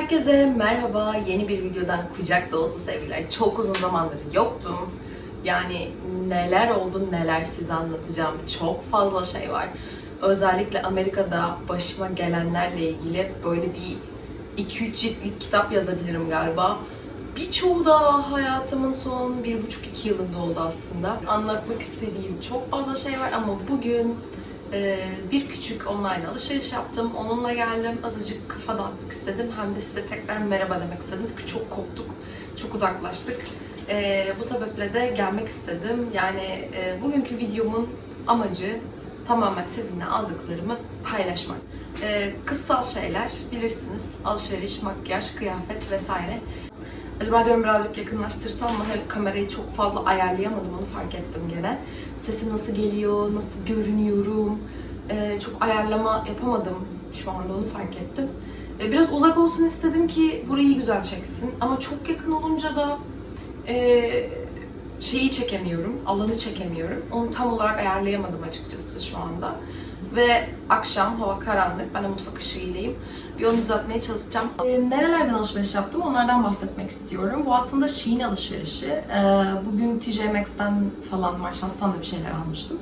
Herkese merhaba. Yeni bir videodan kucak dolusu sevgiler. Çok uzun zamandır yoktum. Yani neler oldu neler size anlatacağım. Çok fazla şey var. Özellikle Amerika'da başıma gelenlerle ilgili böyle bir 2-3 ciltlik kitap yazabilirim galiba. Birçoğu da hayatımın son 1,5-2 yılında oldu aslında. Anlatmak istediğim çok fazla şey var ama bugün bir küçük online alışveriş yaptım. Onunla geldim. Azıcık kafa dağıtmak istedim. Hem de size tekrar merhaba demek istedim. Çünkü çok koptuk. Çok uzaklaştık. Ee, bu sebeple de gelmek istedim. Yani e, bugünkü videomun amacı tamamen sizinle aldıklarımı paylaşmak. Ee, kıssal şeyler bilirsiniz. Alışveriş, makyaj, kıyafet vesaire. Acaba diyorum birazcık yakınlaştırsam mı? Hep kamerayı çok fazla ayarlayamadım onu fark ettim gene. Sesim nasıl geliyor, nasıl görünüyorum. Ee, çok ayarlama yapamadım şu anda onu fark ettim. Ee, biraz uzak olsun istedim ki burayı güzel çeksin. Ama çok yakın olunca da e, şeyi çekemiyorum, alanı çekemiyorum. Onu tam olarak ayarlayamadım açıkçası şu anda. Ve akşam hava karanlık, ben de mutfak ışığıylayım. Bir onu düzeltmeye çalışacağım. Ee, nerelerden alışveriş yaptım onlardan bahsetmek istiyorum. Bu aslında Shein alışverişi. Ee, bugün TJ Maxx'ten falan, Marshals'tan da bir şeyler almıştım.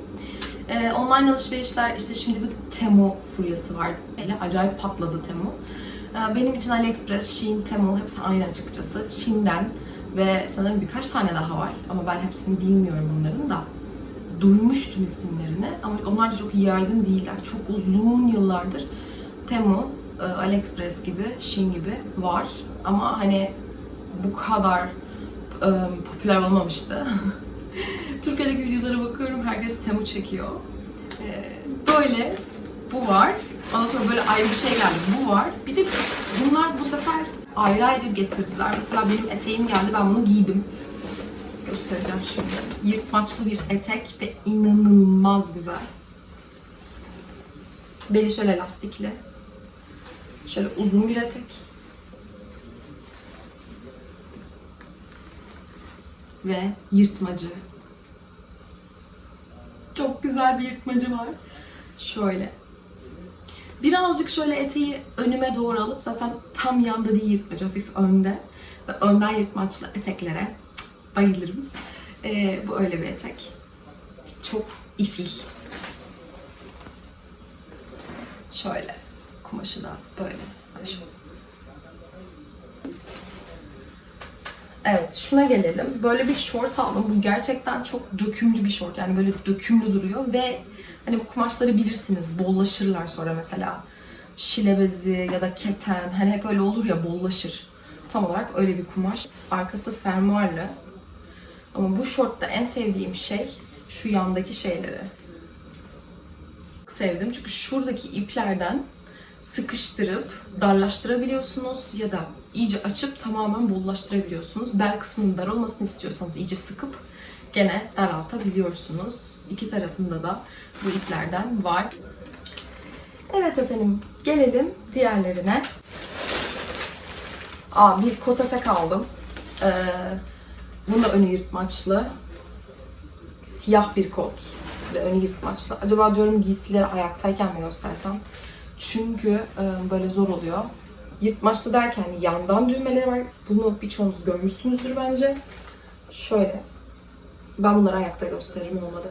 Ee, online alışverişler, işte şimdi bu Temu furyası var. Hele acayip patladı Temu. Ee, benim için AliExpress, Shein, Temu hepsi aynı açıkçası. Çin'den ve sanırım birkaç tane daha var. Ama ben hepsini bilmiyorum bunların da duymuştum isimlerini ama onlar da çok yaygın değiller. Çok uzun yıllardır Temu, e, AliExpress gibi, Shein gibi var ama hani bu kadar e, popüler olmamıştı. Türkiye'deki videolara bakıyorum herkes Temu çekiyor. E, Böyle bu var. Ondan sonra böyle ayrı bir şey geldi. Bu var. Bir de bunlar bu sefer ayrı ayrı getirdiler. Mesela benim eteğim geldi. Ben bunu giydim göstereceğim şimdi. Yırtmaçlı bir etek ve inanılmaz güzel. Beli şöyle lastikli. Şöyle uzun bir etek. Ve yırtmacı. Çok güzel bir yırtmacı var. Şöyle. Birazcık şöyle eteği önüme doğru alıp zaten tam yanda değil yırtmacı hafif önde. Ve önden yırtmaçlı eteklere bayılırım. Ee, bu öyle bir etek. Çok ifil. Şöyle. Kumaşı da böyle. Evet, şuna gelelim. Böyle bir şort aldım. Bu gerçekten çok dökümlü bir şort. Yani böyle dökümlü duruyor ve hani bu kumaşları bilirsiniz. Bollaşırlar sonra mesela. Şile bezi ya da keten. Hani hep öyle olur ya bollaşır. Tam olarak öyle bir kumaş. Arkası fermuarlı. Ama bu şortta en sevdiğim şey şu yandaki şeyleri. Sevdim çünkü şuradaki iplerden sıkıştırıp darlaştırabiliyorsunuz ya da iyice açıp tamamen bollaştırabiliyorsunuz. Bel kısmının dar olmasını istiyorsanız iyice sıkıp gene daraltabiliyorsunuz. İki tarafında da bu iplerden var. Evet efendim gelelim diğerlerine. Aa, bir kot etek aldım. Ee, bunun da önü yırtmaçlı. Siyah bir kot ve önü yırtmaçlı. Acaba diyorum giysileri ayaktayken mi göstersem? Çünkü e, böyle zor oluyor. Yırtmaçlı derken yandan düğmeleri var. Bunu birçoğunuz görmüşsünüzdür bence. Şöyle. Ben bunları ayakta gösteririm olmadı.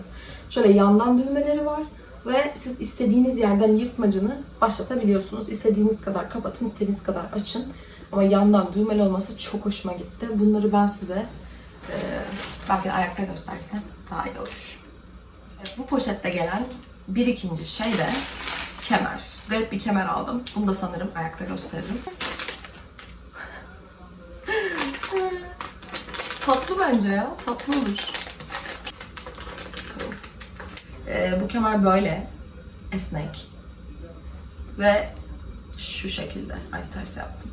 Şöyle yandan düğmeleri var. Ve siz istediğiniz yerden yırtmacını başlatabiliyorsunuz. İstediğiniz kadar kapatın, istediğiniz kadar açın. Ama yandan düğmeli olması çok hoşuma gitti. Bunları ben size e, belki ayakta göstersem daha iyi olur. Bu poşette gelen bir ikinci şey de kemer. Garip bir kemer aldım. Bunu da sanırım ayakta gösteririm. Tatlı bence ya. Tatlı olur. Ee, bu kemer böyle esnek ve şu şekilde ay ters yaptım.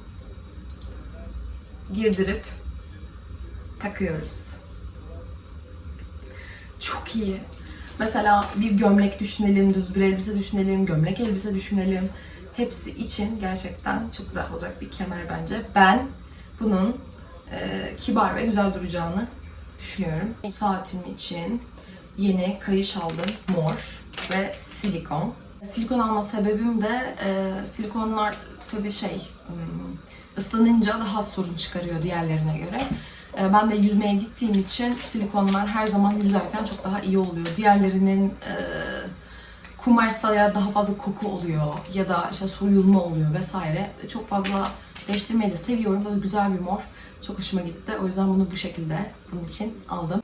Girdirip takıyoruz. Çok iyi. Mesela bir gömlek düşünelim, düz bir elbise düşünelim, gömlek elbise düşünelim. Hepsi için gerçekten çok güzel olacak bir kemer bence. Ben bunun e, kibar ve güzel duracağını düşünüyorum. Saatim için yeni kayış aldım. Mor ve silikon. Silikon alma sebebim de e, silikonlar tabii şey hmm, ıslanınca daha sorun çıkarıyor diğerlerine göre. Ee, Ben de yüzmeye gittiğim için silikonlar her zaman yüzerken çok daha iyi oluyor. Diğerlerinin e, kumaşsa ya daha fazla koku oluyor ya da işte soyulma oluyor vesaire. Çok fazla değiştirmeyi de seviyorum. Böyle güzel bir mor. Çok hoşuma gitti. O yüzden bunu bu şekilde bunun için aldım.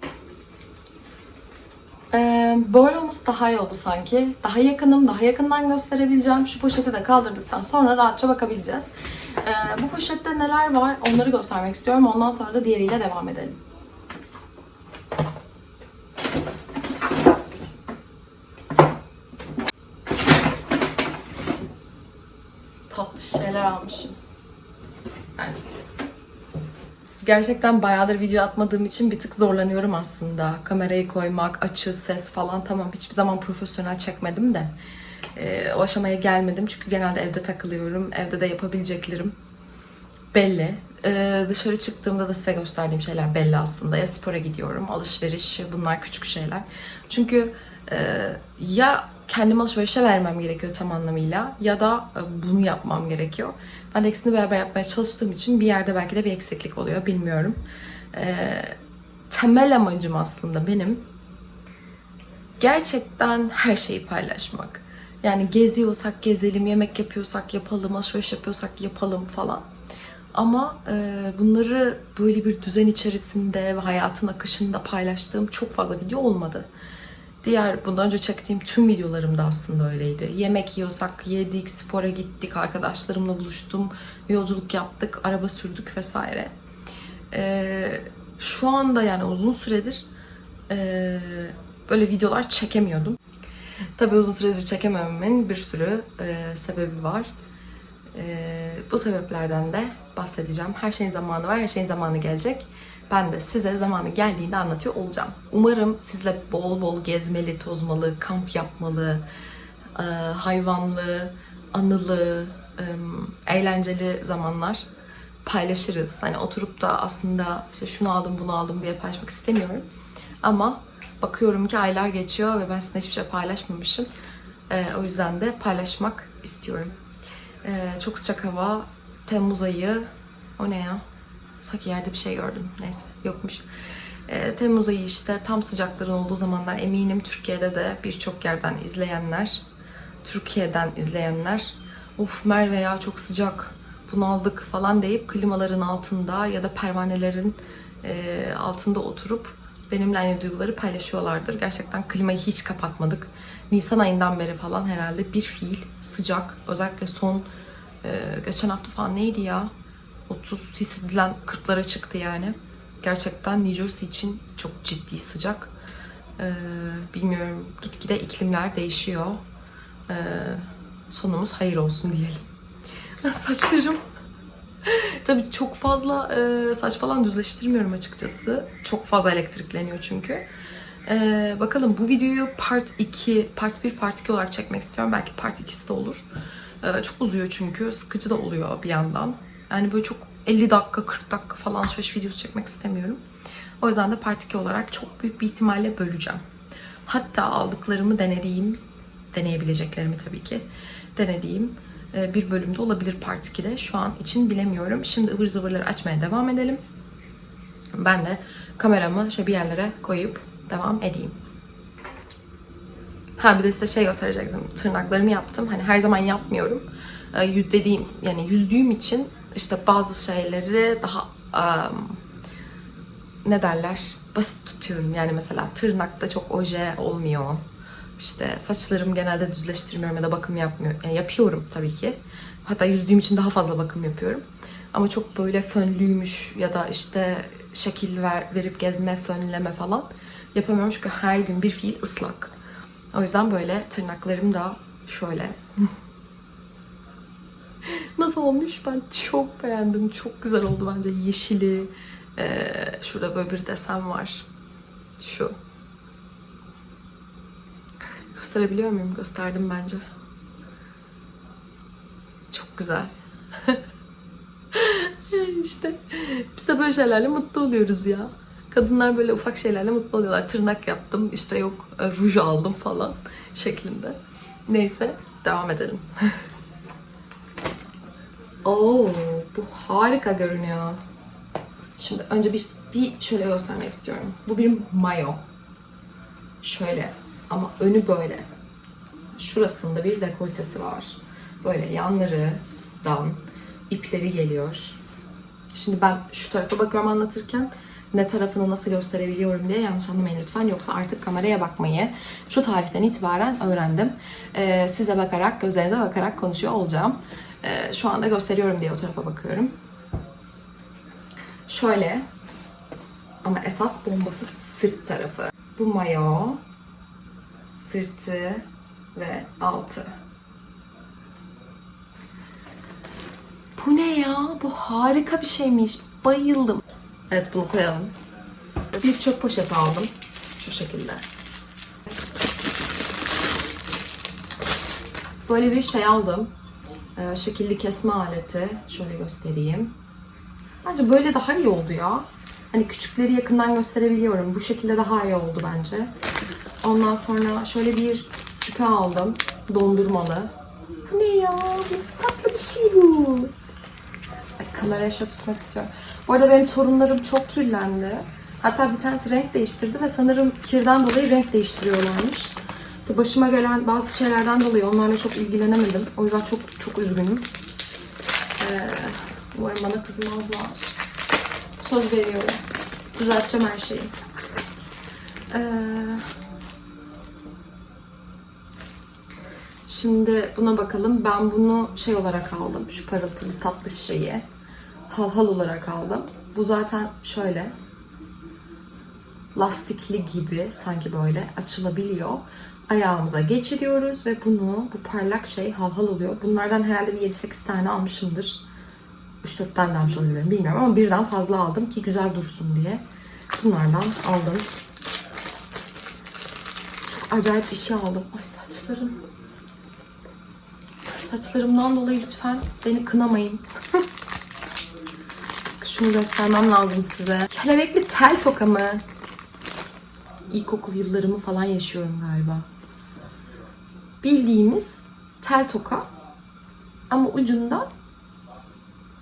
Ee, böyle olması daha iyi oldu sanki. Daha yakınım, daha yakından gösterebileceğim. Şu poşeti de kaldırdıktan sonra rahatça bakabileceğiz. Ee, bu poşette neler var onları göstermek istiyorum. Ondan sonra da diğeriyle devam edelim. Tatlı şeyler almışım. Gerçekten bayağıdır video atmadığım için bir tık zorlanıyorum aslında. Kamerayı koymak, açı, ses falan tamam hiçbir zaman profesyonel çekmedim de. Ee, o aşamaya gelmedim çünkü genelde evde takılıyorum. Evde de yapabileceklerim belli. Ee, dışarı çıktığımda da size gösterdiğim şeyler belli aslında. Ya spora gidiyorum, alışveriş bunlar küçük şeyler. Çünkü e, ya kendimi alışverişe vermem gerekiyor tam anlamıyla ya da e, bunu yapmam gerekiyor. Ben de ikisini beraber yapmaya çalıştığım için bir yerde belki de bir eksiklik oluyor bilmiyorum. Ee, temel amacım aslında benim gerçekten her şeyi paylaşmak. Yani geziyorsak gezelim, yemek yapıyorsak yapalım, alışveriş yapıyorsak yapalım falan. Ama e, bunları böyle bir düzen içerisinde ve hayatın akışında paylaştığım çok fazla video olmadı. Diğer bundan önce çektiğim tüm videolarım da aslında öyleydi. Yemek yiyorsak yedik, spora gittik, arkadaşlarımla buluştum, yolculuk yaptık, araba sürdük vesaire. E, şu anda yani uzun süredir e, böyle videolar çekemiyordum. Tabii uzun süredir çekemememin bir sürü e, sebebi var. E, bu sebeplerden de bahsedeceğim. Her şeyin zamanı var, her şeyin zamanı gelecek. Ben de size zamanı geldiğinde anlatıyor olacağım. Umarım sizle bol bol gezmeli, tozmalı, kamp yapmalı, e, hayvanlı, anılı, e, eğlenceli zamanlar paylaşırız. Hani oturup da aslında işte şunu aldım, bunu aldım diye paylaşmak istemiyorum. Ama bakıyorum ki aylar geçiyor ve ben sizinle hiçbir şey paylaşmamışım. E, o yüzden de paylaşmak istiyorum. E, çok sıcak hava, Temmuz ayı, o ne ya? Sanki yerde bir şey gördüm. Neyse yokmuş. E, Temmuz ayı işte tam sıcakların olduğu zamanlar eminim Türkiye'de de birçok yerden izleyenler, Türkiye'den izleyenler of Merve ya çok sıcak bunaldık falan deyip klimaların altında ya da pervanelerin e, altında oturup benimle aynı duyguları paylaşıyorlardır. Gerçekten klimayı hiç kapatmadık. Nisan ayından beri falan herhalde bir fiil sıcak. Özellikle son e, geçen hafta falan neydi ya? 30 hissedilen 40'lara çıktı yani. Gerçekten New Jersey için çok ciddi sıcak. Ee, bilmiyorum gitgide iklimler değişiyor. Ee, sonumuz hayır olsun diyelim. Saçlarım. Tabii çok fazla e, saç falan düzleştirmiyorum açıkçası. Çok fazla elektrikleniyor çünkü. Ee, bakalım bu videoyu part 2, part 1, part 2 olarak çekmek istiyorum. Belki part 2'si de olur. Ee, çok uzuyor çünkü. Sıkıcı da oluyor bir yandan. Yani böyle çok 50 dakika, 40 dakika falan alışveriş videosu çekmek istemiyorum. O yüzden de part 2 olarak çok büyük bir ihtimalle böleceğim. Hatta aldıklarımı denediğim, deneyebileceklerimi tabii ki denediğim e, bir bölümde olabilir part 2'de. Şu an için bilemiyorum. Şimdi ıvır zıvırları açmaya devam edelim. Ben de kameramı şöyle bir yerlere koyup devam edeyim. Ha bir de size şey gösterecektim. Tırnaklarımı yaptım. Hani her zaman yapmıyorum. Ee, yüz dediğim yani yüzdüğüm için işte bazı şeyleri daha um, ne derler basit tutuyorum. Yani mesela tırnakta çok oje olmuyor. İşte saçlarım genelde düzleştirmiyorum ya da bakım yapmıyor. Yani yapıyorum tabii ki. Hatta yüzdüğüm için daha fazla bakım yapıyorum. Ama çok böyle fönlüymüş ya da işte şekil ver, verip gezme, fönleme falan yapamıyorum çünkü her gün bir fiil ıslak. O yüzden böyle tırnaklarım da şöyle. Nasıl olmuş? Ben çok beğendim. Çok güzel oldu bence. Yeşili. Ee, şurada böyle bir desen var. Şu. Gösterebiliyor muyum? Gösterdim bence. Çok güzel. işte biz de böyle şeylerle mutlu oluyoruz ya. Kadınlar böyle ufak şeylerle mutlu oluyorlar. Tırnak yaptım, işte yok e, ruj aldım falan şeklinde. Neyse devam edelim. Oo, bu harika görünüyor. Şimdi önce bir, bir şöyle göstermek istiyorum. Bu bir mayo. Şöyle ama önü böyle. Şurasında bir dekoltesi var. Böyle yanlarından ipleri geliyor. Şimdi ben şu tarafa bakıyorum anlatırken ne tarafını nasıl gösterebiliyorum diye yanlış anlamayın lütfen. Yoksa artık kameraya bakmayı şu tarihten itibaren öğrendim. Ee, size bakarak, gözlerinize bakarak konuşuyor olacağım. Ee, şu anda gösteriyorum diye o tarafa bakıyorum. Şöyle ama esas bombası sırt tarafı. Bu mayo, sırtı ve altı. Bu ne ya? Bu harika bir şeymiş. Bayıldım. Evet bunu koyalım. Bir çöp poşeti aldım. Şu şekilde. Böyle bir şey aldım. Ee, şekilli kesme aleti. Şöyle göstereyim. Bence böyle daha iyi oldu ya. Hani küçükleri yakından gösterebiliyorum. Bu şekilde daha iyi oldu bence. Ondan sonra şöyle bir küpe aldım. Dondurmalı. Bu ne ya? Nasıl tatlı bir şey bu. Ay, kameraya şöyle tutmak istiyorum. Bu arada benim torunlarım çok kirlendi. Hatta bir tanesi renk değiştirdi ve sanırım kirden dolayı renk değiştiriyorlarmış. Başıma gelen bazı şeylerden dolayı onlarla çok ilgilenemedim. O yüzden çok çok üzgünüm. Ee, umarım bana kızmazlar. Söz veriyorum. Düzelteceğim her şeyi. Ee, Şimdi buna bakalım. Ben bunu şey olarak aldım. Şu parıltılı tatlı şeyi. Halhal olarak aldım. Bu zaten şöyle. Lastikli gibi sanki böyle açılabiliyor. Ayağımıza geçiriyoruz ve bunu bu parlak şey halhal oluyor. Bunlardan herhalde bir 7-8 tane almışımdır. 3-4 tane almış olabilirim bilmiyorum ama birden fazla aldım ki güzel dursun diye. Bunlardan aldım. Çok acayip bir şey aldım. Ay saçlarım. Saçlarımdan dolayı lütfen beni kınamayın. Şunu göstermem lazım size. Kelebekli tel toka mı? İlkokul yıllarımı falan yaşıyorum galiba. Bildiğimiz tel toka. Ama ucunda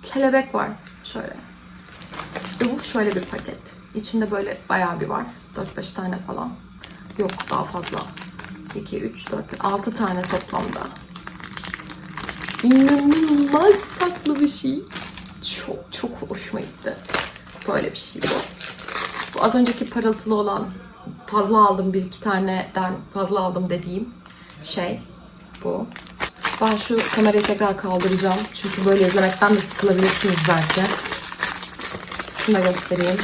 kelebek var. Şöyle. Ve bu şöyle bir paket. İçinde böyle bayağı bir var. 4-5 tane falan. Yok daha fazla. 2, 3, 4, 6 tane toplamda. İnanılmaz tatlı bir şey. Çok çok hoşuma gitti. Böyle bir şey bu. Bu az önceki parıltılı olan fazla aldım bir iki taneden fazla aldım dediğim şey bu. Ben şu kamerayı tekrar kaldıracağım. Çünkü böyle izlemekten de sıkılabilirsiniz belki. Şunu da göstereyim.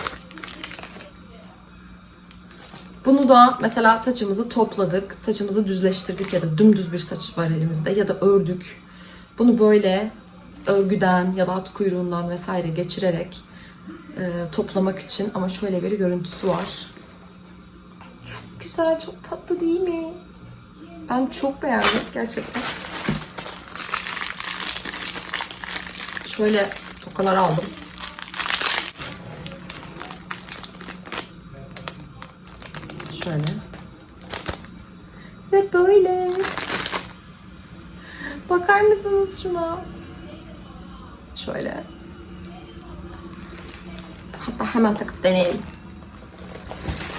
Bunu da mesela saçımızı topladık, saçımızı düzleştirdik ya da dümdüz bir saç var elimizde ya da ördük. Bunu böyle örgüden ya da at kuyruğundan vesaire geçirerek e, toplamak için ama şöyle bir görüntüsü var. Çok güzel, çok tatlı değil mi? Ben çok beğendim gerçekten. Şöyle tokalar aldım. Şöyle. Ve böyle. Bakar mısınız şuna? Şöyle. Hatta hemen takıp deneyelim.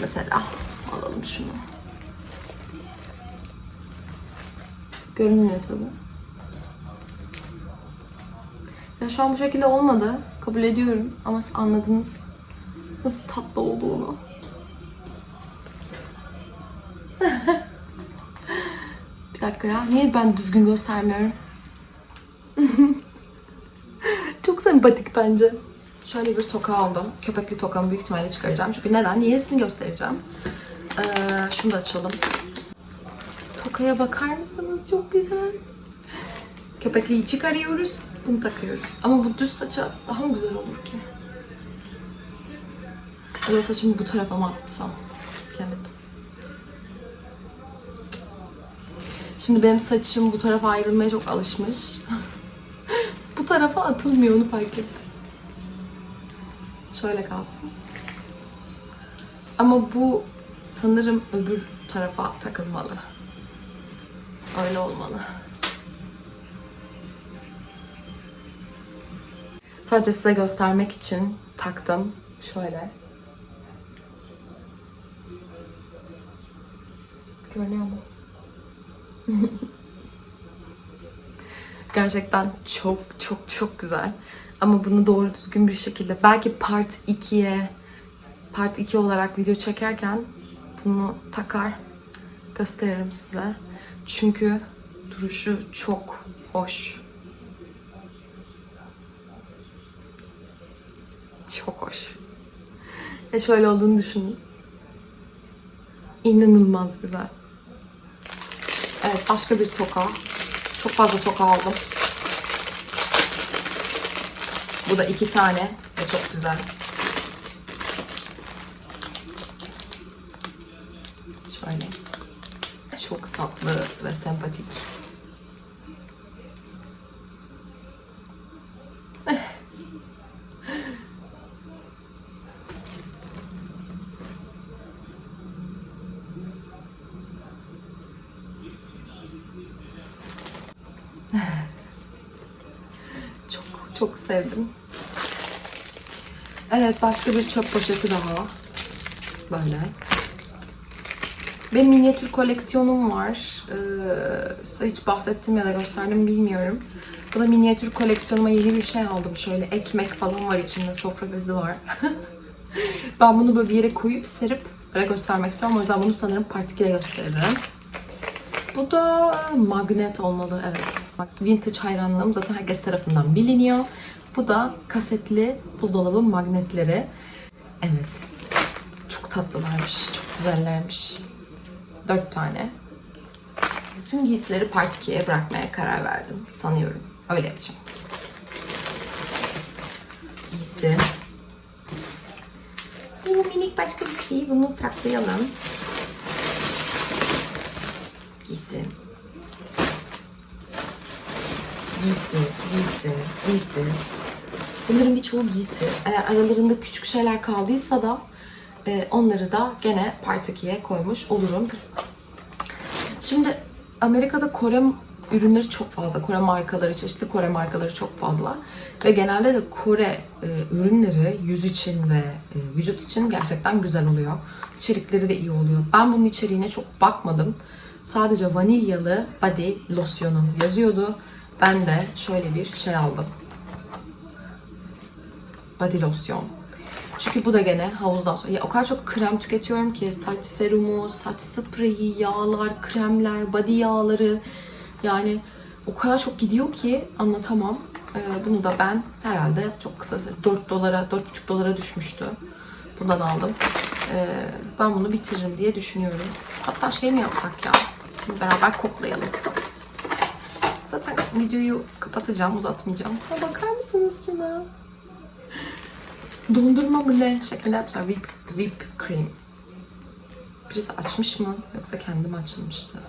Mesela alalım şunu. Görünmüyor tabii. Ya şu an bu şekilde olmadı. Kabul ediyorum ama siz anladınız nasıl tatlı olduğunu. Bir dakika ya. Niye ben düzgün göstermiyorum? Çok sempatik bence. Şöyle bir toka aldım. Köpekli tokamı büyük ihtimalle çıkaracağım. Çünkü neden? Yenisini göstereceğim. Ee, şunu da açalım. Tokaya bakar mısınız? Çok güzel. Köpekliyi çıkarıyoruz. Bunu takıyoruz. Ama bu düz saça daha mı güzel olur ki? Ya saçımı bu tarafa mı atsam? Bilemedim. Şimdi benim saçım bu tarafa ayrılmaya çok alışmış. Tarafa atılmıyor onu fark ettim. Şöyle kalsın. Ama bu sanırım öbür tarafa takılmalı. Öyle olmalı. Sadece size göstermek için taktım. Şöyle. Görünüyor mu? Gerçekten çok çok çok güzel. Ama bunu doğru düzgün bir şekilde belki part 2'ye part 2 olarak video çekerken bunu takar gösteririm size. Çünkü duruşu çok hoş. Çok hoş. E şöyle olduğunu düşünün. İnanılmaz güzel. Evet başka bir toka. Çok fazla toka aldım. Bu da iki tane ve çok güzel. Şöyle. Çok tatlı ve sempatik. Çok çok sevdim. Evet başka bir çöp poşeti daha. Böyle. Benim minyatür koleksiyonum var. Ee, size hiç bahsettim ya da gösterdim bilmiyorum. Bu da minyatür koleksiyonuma yeni bir şey aldım. Şöyle ekmek falan var içinde, sofra bezi var. ben bunu böyle bir yere koyup serip böyle göstermek istiyorum. O yüzden bunu sanırım part 2'de gösteririm. Bu da magnet olmalı evet. Vintage hayranlığım zaten herkes tarafından biliniyor. Bu da kasetli buzdolabı magnetleri. Evet. Çok tatlılarmış. Çok güzellermiş. Dört tane. Bütün giysileri part 2'ye bırakmaya karar verdim. Sanıyorum. Öyle yapacağım. Giysi. Bu minik başka bir şey. Bunu saklayalım. Giysi. Giysi, giysi, giysi. Bunların birçoğu giysi. Eğer aralarında küçük şeyler kaldıysa da e, onları da gene Part 2'ye koymuş olurum. Şimdi Amerika'da Kore ürünleri çok fazla. Kore markaları, çeşitli Kore markaları çok fazla. Ve genelde de Kore e, ürünleri yüz için ve e, vücut için gerçekten güzel oluyor. İçerikleri de iyi oluyor. Ben bunun içeriğine çok bakmadım. Sadece vanilyalı body losyonu yazıyordu. Ben de şöyle bir şey aldım. Body losyon. Çünkü bu da gene havuzdan sonra. Ya o kadar çok krem tüketiyorum ki saç serumu, saç spreyi, yağlar, kremler, body yağları. Yani o kadar çok gidiyor ki anlatamam. Ee, bunu da ben herhalde çok kısa süre 4 dolara, 4,5 dolara düşmüştü. Bundan aldım. Ee, ben bunu bitiririm diye düşünüyorum. Hatta şey mi yapsak ya? Şimdi beraber koklayalım. Zaten videoyu kapatacağım, uzatmayacağım. Bakar mısınız şuna? Dondurma mı ne? Şeklinde yapmışlar. Whip, whip cream. Birisi açmış mı? Yoksa kendim açılmıştı.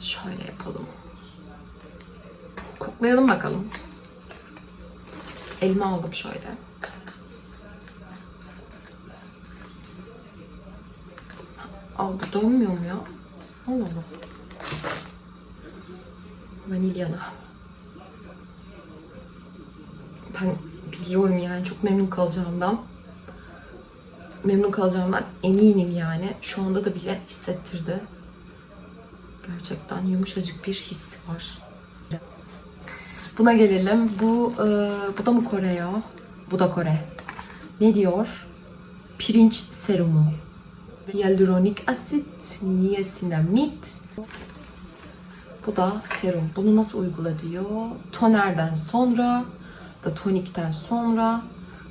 Şöyle yapalım. Koklayalım bakalım. Elma aldım şöyle. Aa bu dönmüyor mu ya? Allah Allah. Vanilyalı. Ben biliyorum yani çok memnun kalacağımdan. Memnun kalacağımdan eminim yani. Şu anda da bile hissettirdi. Gerçekten yumuşacık bir his var. Buna gelelim. Bu e, bu da mı Kore ya? Bu da Kore. Ne diyor? Pirinç serumu. Hyaluronik asit, niasinamid. Bu da serum. Bunu nasıl uygula diyor? Tonerden sonra da tonikten sonra.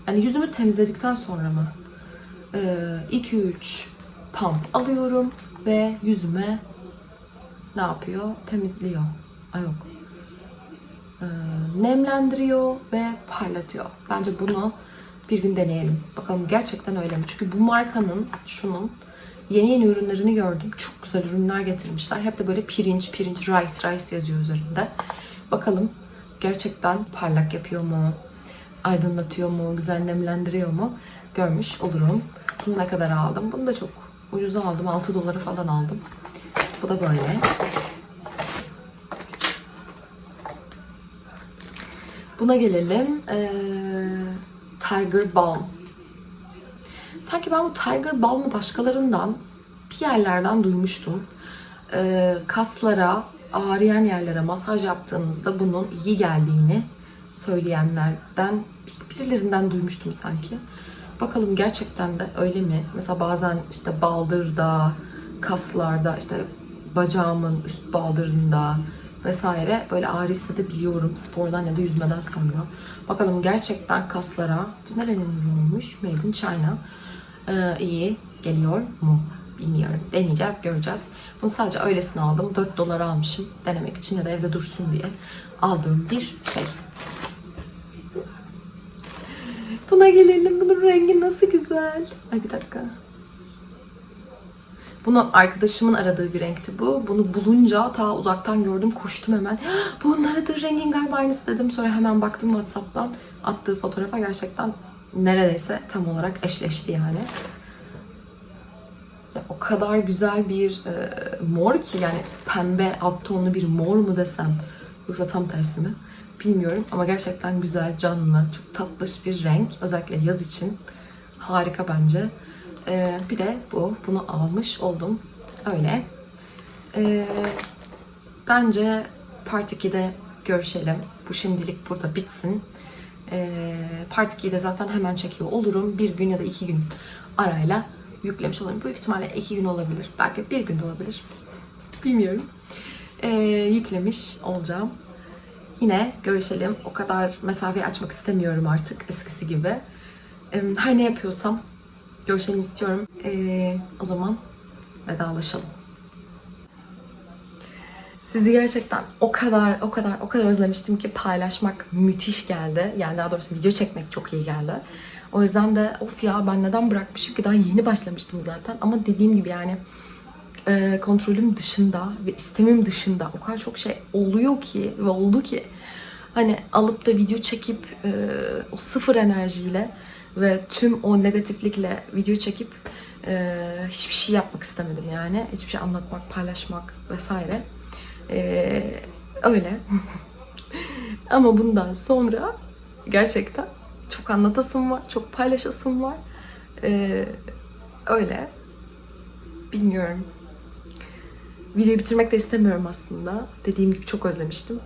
Yani yüzümü temizledikten sonra mı? 2-3 pump alıyorum ve yüzüme ne yapıyor? Temizliyor. Ay yok. Ee, nemlendiriyor ve parlatıyor. Bence bunu bir gün deneyelim. Bakalım gerçekten öyle mi? Çünkü bu markanın, şunun yeni yeni ürünlerini gördüm. Çok güzel ürünler getirmişler. Hep de böyle pirinç, pirinç, rice, rice yazıyor üzerinde. Bakalım gerçekten parlak yapıyor mu? Aydınlatıyor mu? Güzel nemlendiriyor mu? Görmüş olurum. Bunu ne kadar aldım? Bunu da çok ucuza aldım. 6 dolara falan aldım. Bu da böyle. Buna gelelim. Ee, Tiger Balm. Sanki ben bu Tiger Balm'ı başkalarından bir yerlerden duymuştum. Ee, kaslara, ağrıyan yerlere masaj yaptığınızda bunun iyi geldiğini söyleyenlerden birilerinden duymuştum sanki. Bakalım gerçekten de öyle mi? Mesela bazen işte baldırda, kaslarda, işte bacağımın üst baldırında vesaire böyle ağrı hissedebiliyorum spordan ya da yüzmeden sonra. Bakalım gerçekten kaslara, bu nerenin ürünüymüş? Made in China. Ee, iyi geliyor mu? Bilmiyorum. Deneyeceğiz, göreceğiz. Bunu sadece öylesine aldım. 4 dolara almışım. Denemek için ya da evde dursun diye aldığım bir şey. Buna gelelim. Bunun rengi nasıl güzel. Ay bir dakika. Bunu arkadaşımın aradığı bir renkti bu. Bunu bulunca ta uzaktan gördüm koştum hemen. Bunun aradığı rengin galiba aynısı dedim. Sonra hemen baktım Whatsapp'tan attığı fotoğrafa gerçekten neredeyse tam olarak eşleşti yani. O kadar güzel bir e, mor ki yani pembe alt tonlu bir mor mu desem yoksa tam tersi mi bilmiyorum ama gerçekten güzel canlı çok tatlış bir renk özellikle yaz için harika bence. E, bir de bu bunu almış oldum öyle. E, bence Part 2'de görüşelim. Bu şimdilik burada bitsin. E, Part 2'yi de zaten hemen çekiyor olurum. Bir gün ya da iki gün arayla yüklemiş olurum. Büyük ihtimalle iki gün olabilir. Belki bir gün de olabilir. Bilmiyorum. Ee, yüklemiş olacağım. Yine görüşelim. O kadar mesafeyi açmak istemiyorum artık eskisi gibi. Ee, her ne yapıyorsam görüşelim istiyorum. Ee, o zaman vedalaşalım. Sizi gerçekten o kadar o kadar o kadar özlemiştim ki paylaşmak müthiş geldi. Yani daha doğrusu video çekmek çok iyi geldi. O yüzden de of ya ben neden bırakmışım ki daha yeni başlamıştım zaten. Ama dediğim gibi yani e, kontrolüm dışında ve istemim dışında o kadar çok şey oluyor ki ve oldu ki hani alıp da video çekip e, o sıfır enerjiyle ve tüm o negatiflikle video çekip e, hiçbir şey yapmak istemedim yani. Hiçbir şey anlatmak, paylaşmak vesaire. E, öyle. Ama bundan sonra gerçekten çok anlatasım var, çok paylaşasım var. Ee, öyle. Bilmiyorum. Videoyu bitirmek de istemiyorum aslında. Dediğim gibi çok özlemiştim.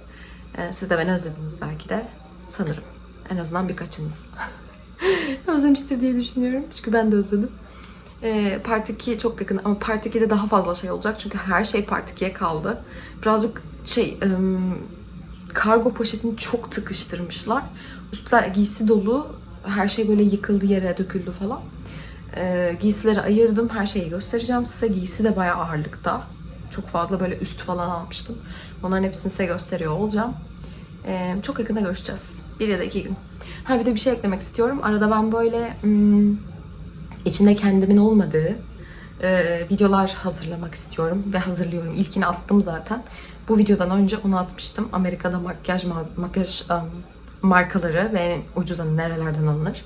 Ee, siz de beni özlediniz belki de. Sanırım. En azından birkaçınız. Özlemiştir diye düşünüyorum. Çünkü ben de özledim. Ee, Part 2 çok yakın ama Part 2'de daha fazla şey olacak. Çünkü her şey Part 2'ye kaldı. Birazcık şey... ım, kargo poşetini çok tıkıştırmışlar. Üstler giysi dolu. Her şey böyle yıkıldı yere döküldü falan. Ee, giysileri ayırdım. Her şeyi göstereceğim size. Giysi de bayağı ağırlıkta. Çok fazla böyle üst falan almıştım. Onların hepsini size gösteriyor olacağım. Ee, çok yakında görüşeceğiz. Bir ya da iki gün. Ha bir de bir şey eklemek istiyorum. Arada ben böyle hmm, içinde kendimin olmadığı e, videolar hazırlamak istiyorum ve hazırlıyorum. İlkini attım zaten. Bu videodan önce onu atmıştım. Amerika'da makyaj makyaj um, markaları ve en ucuza nerelerden alınır.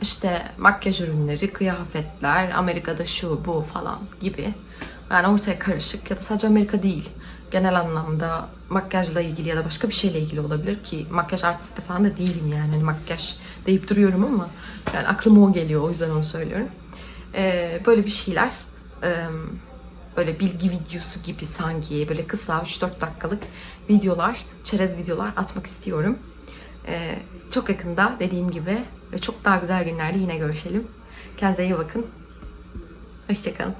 İşte makyaj ürünleri, kıyafetler, Amerika'da şu bu falan gibi. Yani ortaya karışık ya da sadece Amerika değil. Genel anlamda makyajla ilgili ya da başka bir şeyle ilgili olabilir ki makyaj artisti falan da değilim yani. Hani makyaj deyip duruyorum ama yani aklıma o geliyor o yüzden onu söylüyorum. Ee, böyle bir şeyler e, böyle bilgi videosu gibi sanki böyle kısa 3-4 dakikalık videolar, çerez videolar atmak istiyorum. Ee, çok yakında dediğim gibi ve çok daha güzel günlerde yine görüşelim. Kendinize iyi bakın. Hoşçakalın.